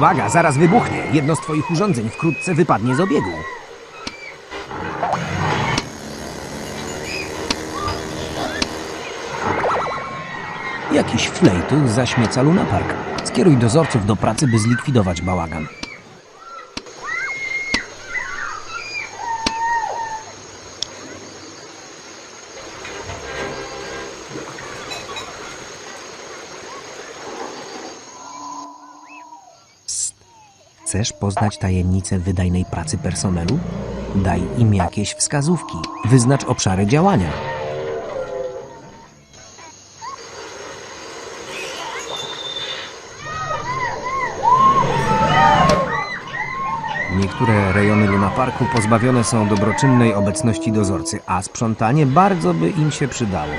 Uwaga, zaraz wybuchnie. Jedno z twoich urządzeń wkrótce wypadnie z obiegu. Jakiś flejtu zaśmieca Luna Park. Skieruj dozorców do pracy, by zlikwidować bałagan. Chcesz poznać tajemnicę wydajnej pracy personelu? Daj im jakieś wskazówki. Wyznacz obszary działania. Niektóre rejony Luna Parku pozbawione są dobroczynnej obecności dozorcy, a sprzątanie bardzo by im się przydało.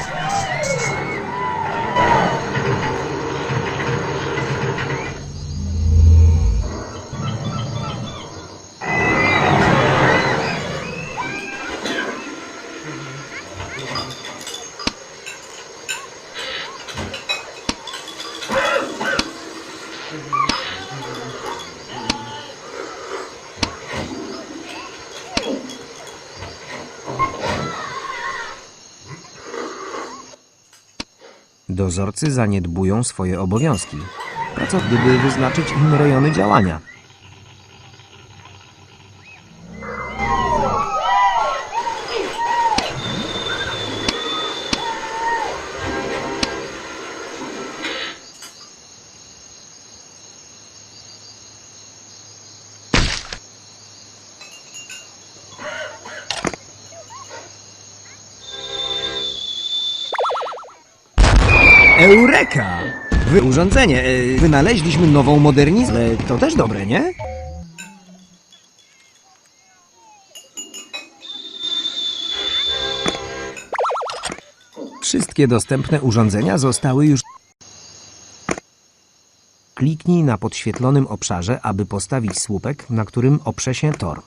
Dozorcy zaniedbują swoje obowiązki. A co gdyby wyznaczyć im rejony działania? Eureka! Wy urządzenie. e, Wynaleźliśmy nową modernizację. To też dobre, nie? Wszystkie dostępne urządzenia zostały już. Kliknij na podświetlonym obszarze, aby postawić słupek, na którym oprze się tor.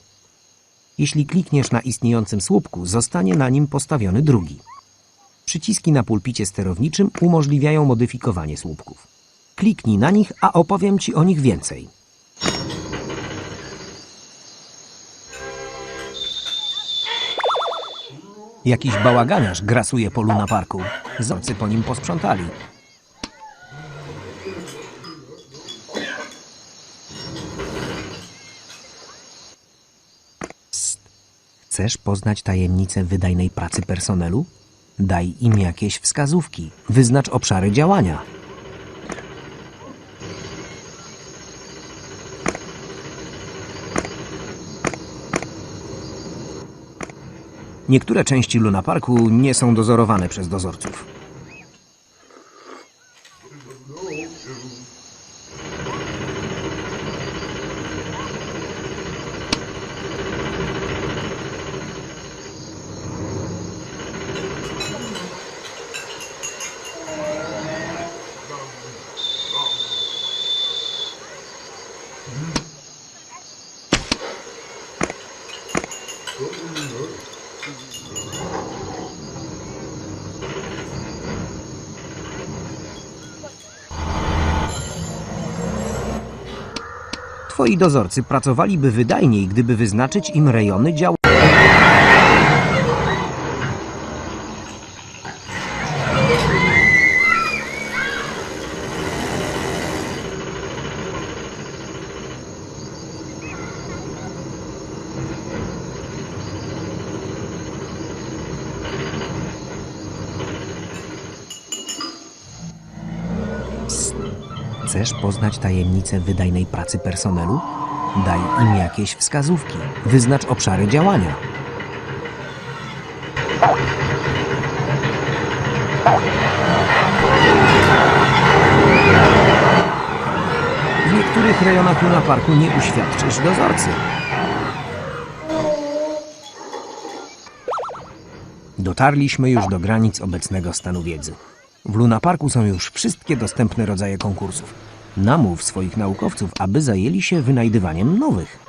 Jeśli klikniesz na istniejącym słupku, zostanie na nim postawiony drugi. Przyciski na pulpicie sterowniczym umożliwiają modyfikowanie słupków. Kliknij na nich, a opowiem Ci o nich więcej. Jakiś bałaganiarz grasuje po Luna Parku. Zorcy po nim posprzątali. Psst. Chcesz poznać tajemnicę wydajnej pracy personelu? Daj im jakieś wskazówki. Wyznacz obszary działania. Niektóre części Luna Parku nie są dozorowane przez dozorców. Twoi dozorcy pracowaliby wydajniej, gdyby wyznaczyć im rejony działania. Chcesz poznać tajemnicę wydajnej pracy personelu? Daj im jakieś wskazówki. Wyznacz obszary działania. W niektórych rejonach Luna Parku nie uświadczysz dozorcy. Dotarliśmy już do granic obecnego stanu wiedzy. W Luna Parku są już wszystkie dostępne rodzaje konkursów. Namów swoich naukowców, aby zajęli się wynajdywaniem nowych.